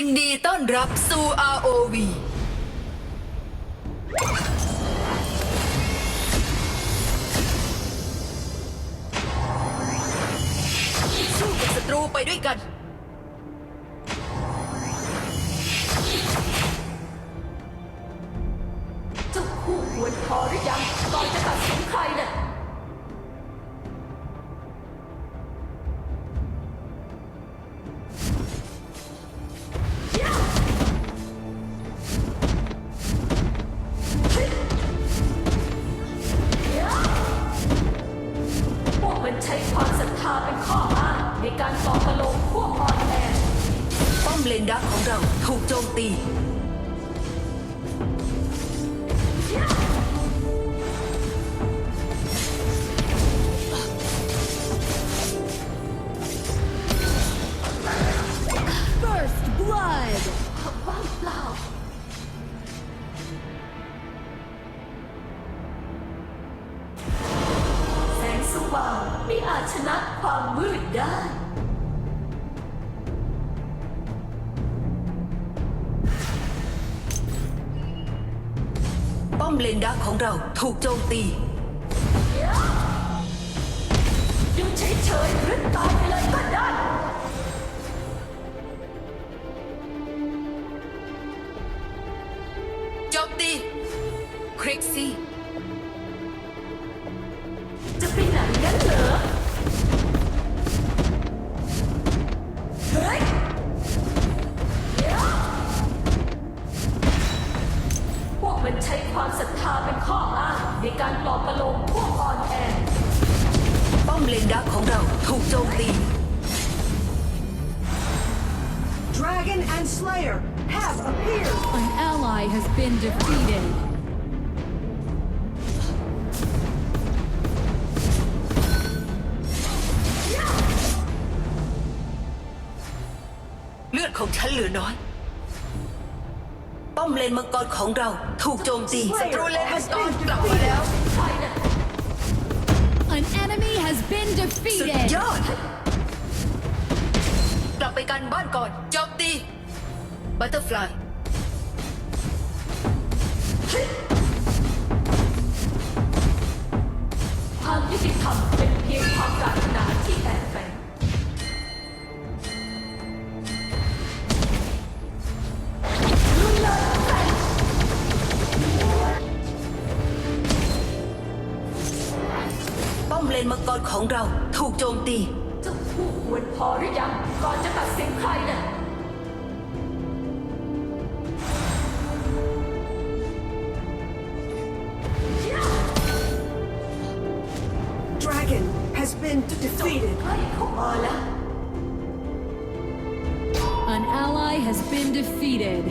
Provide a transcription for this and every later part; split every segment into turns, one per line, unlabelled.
ยินดีต้อนรับสู่ ROV สู้กับศัตรูไปด้วยกัน
เจ้าคู่ควรพอหรือยัง ชนะความมืดได้
ป้อมเลนดักของเราถูกโจมตี
อยู่เฉยๆหรือตายไปเลยก็ได้
โจมตีคริกซี่
An ally has been defeated.
เลือดของฉันเหลือน้อย ป้อมเลนมังกรของเราถูกโจมตีศัตรูเลนมังกรกลับมาแล้ว
ใครน่ะ
An enemy has been
สุด
defeated.
ยอด กลับไปกันบ้านก่อนโจมตีบัตเตอร์ฟลาย
been defeated.
An ally has been defeated.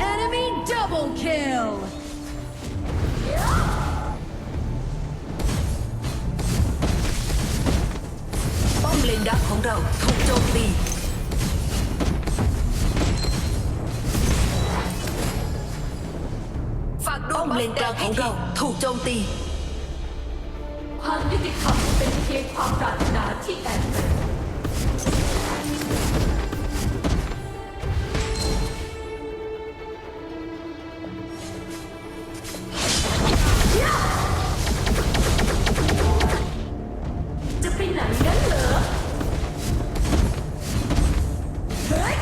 Enemy double kill!
Bom lên đáp khổng đầu, không trông lên đáp khổng đầu, thủ trông ti.
ความยุติธรรมเป็นเพียงความปรารถนาที่แอบแฝง จะไปไหนงั้นเหรอ เฮ้ย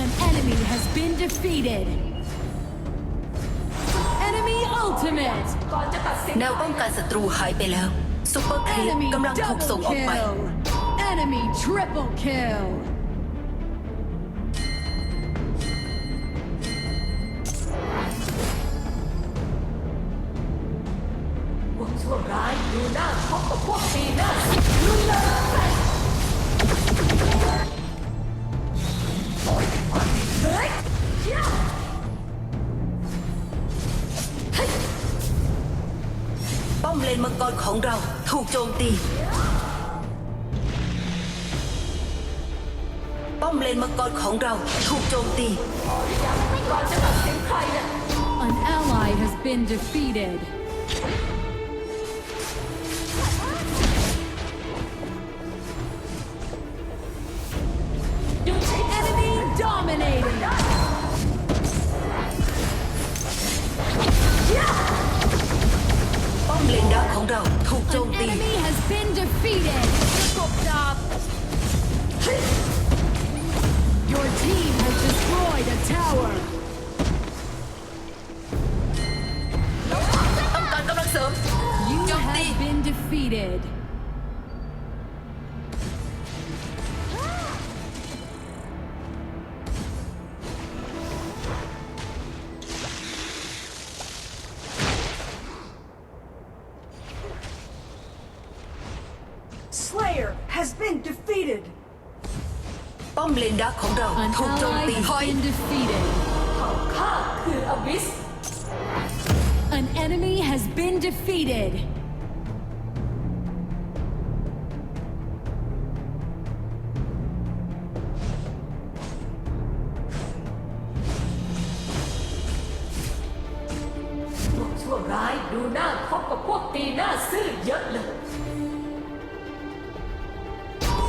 An enemy has been defeated.
แนวป้องกันศัตรูหายไปแล้วซุปเปอร์ครีป
Enemy
กำลังถูกส่ง
double
ออกไป
kill. Enemy triple kill.
พวกชั่วร้ายดูหน้าพบกับพวกปีหน้า เลน
มังกรของเราถูกโจมตี ป้อมเลนมังกรของเราถูกโจมตี
ก่อนจะตัดสินใครน่ะ
An ally has been defeated.
อยู่เฉย
Enemy defeated.
空องเ地 Slayer has been defeated.
ป้อมเลนดักของเรา
An
ถูกโจม
ally
ตี
has been defeated.
ข้าคืออบิส
An enemy has been defeated.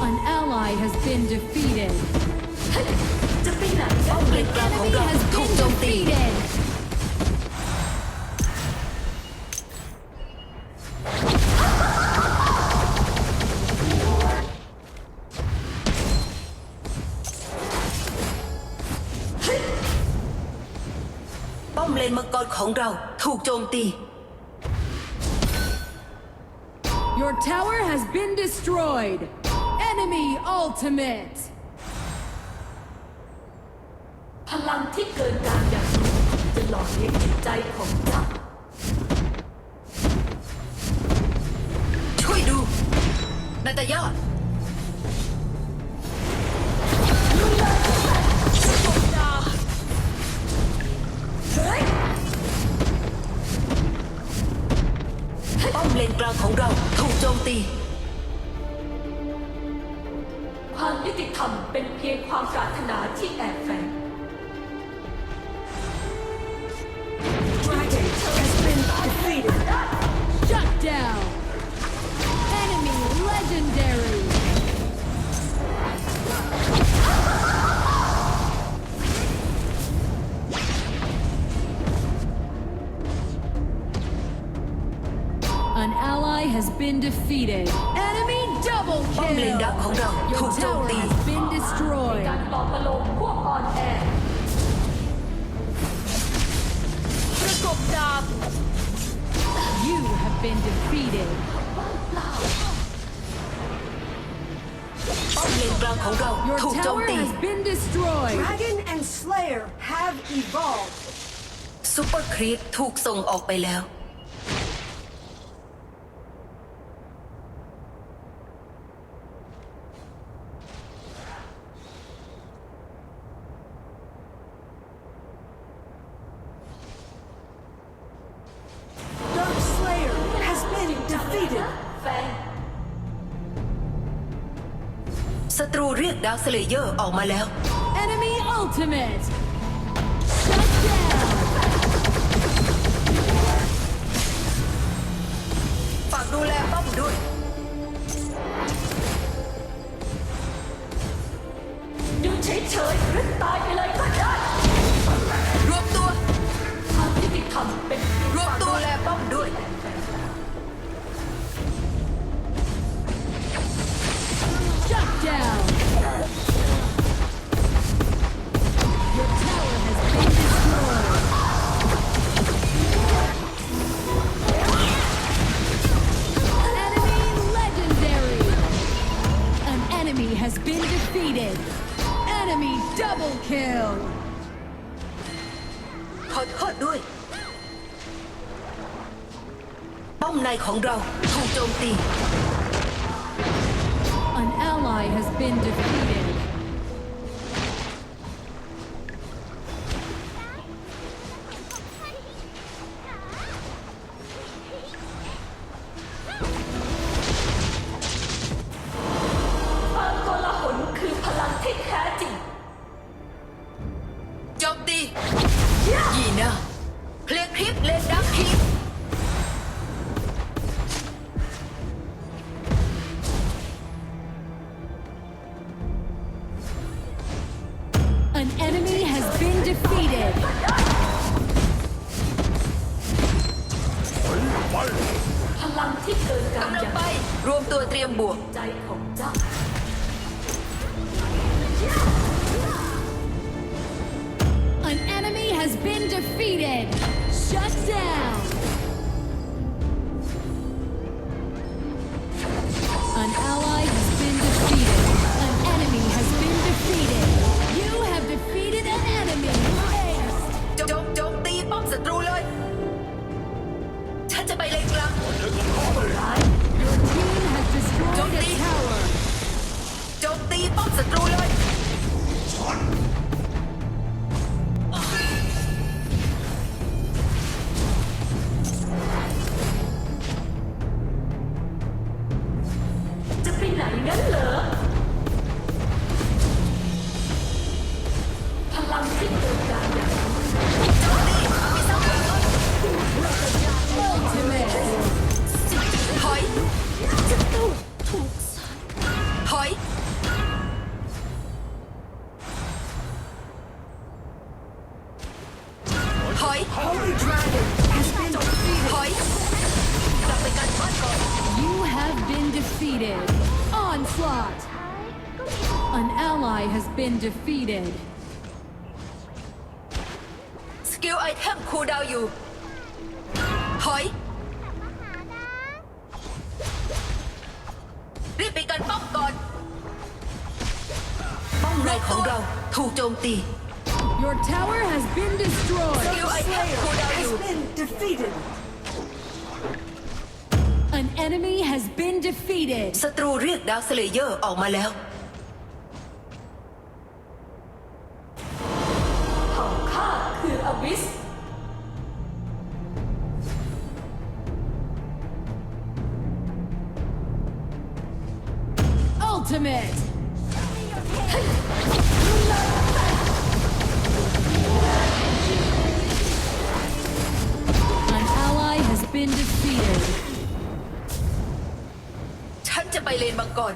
An ally has been defeated.
Defeated!
Enemy has been defeated! Your tower has been destroyed. Enemy ultimate.
พลังที่เกินการอย่างนี้จะหล่อเลี้ยงจิตใจของเจ้า
ช่วยดูนาตายอด
ย
ง
ความปรารถนาที่แอบแฝง
Dragon has been defeated.
Shut down. Enemy legendary. 'An ally has been defeated. Enemy double
ป้อมเลน
kill.
ดักของเรา
Your
ถูกโจม
tower
ตี
has been destroyed.
การปลอบประโลมพวกอ่อนแอประกบดาบ
You have been defeated.
ป้อมเลนกลางของเรา
Your
ถูกโจม
tower
ตี
has been destroyed.
Dragon and Slayer have evolved.
ซูเปอร์ครีปถูกส่งออกไปแล้ว รูเรียกดาวสเลเยอร์ออกมาแล้ว
Enemy ultimate. Shut down.
ฝากดูแลป้อมด้วย
อยู่เฉยๆหรือตายไปเลย
อมในของเราถูกโจมตี
An ally has been defeated. ။ defeated. Onslaught. An ally has been defeated.
สกิลไอเทมคูลดาวน์อยู่ ถอย รีบไปกันป้อมก่อน ป้อมในของเราถูกโจมตี
Your tower has been destroyed.
สกิลไอเทม
Slayer
คูลดาวน์อ
has
ยู่
been defeated.
An enemy has been defeated.
ศัตรูเรียกดาวสเลเยอร์ออกมาแล้ว
เผ่าข้าคืออบิส
Ultimate.
มังกร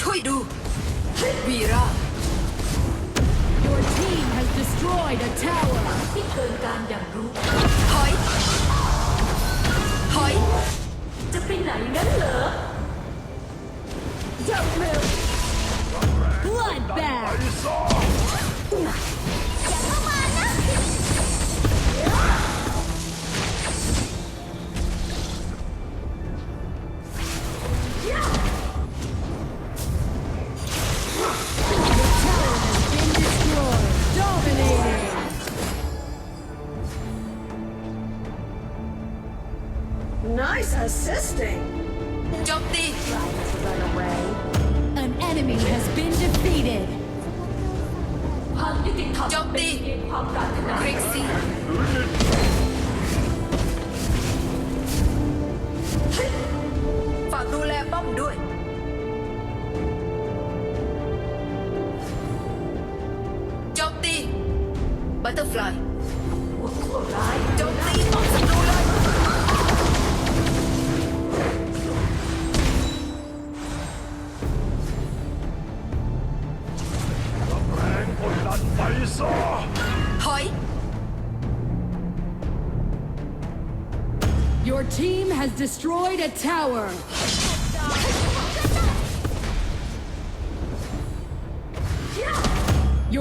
ช่วยดูวีรา
Your team has destroyed a tower.
ที่เกินการอย่างรู้
ถอยถอย
จะไปไหนงั้นเหรอ
Bloodbath.
ป้
อมด้วย โจมตี บัตเตอร์ฟลาย
พวกชั่วร้าย
โจมตีป้อมศัตรูเลย
แรงกดดันไปซะ
ถอย
Your team has destroyed a tower.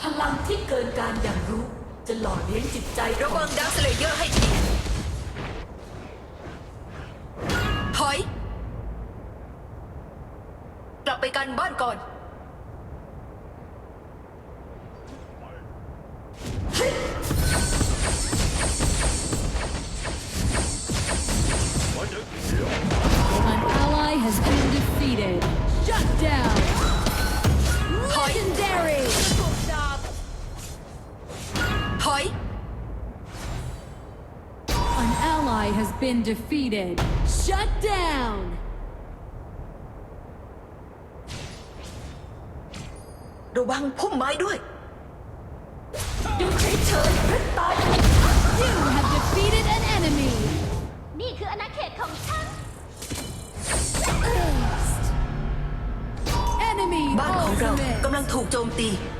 พลังที่เกินการอย่างรู้ จะหล่อเลี้ยงจิตใจ
ระวั
ง
งดาวสเลเยอร์ให้ดีถอย กลับไปกันบ้านก่อน
been defeated. Shut down.
ระวังพุ่มไม้ด้วย
อยู่เฉยๆพริบตา
You have defeated an enemy.
นี่คืออาณาเขตของฉัน
Enemy
บ้านของเรา
ultimate.
กำลังถูกโจมตี
An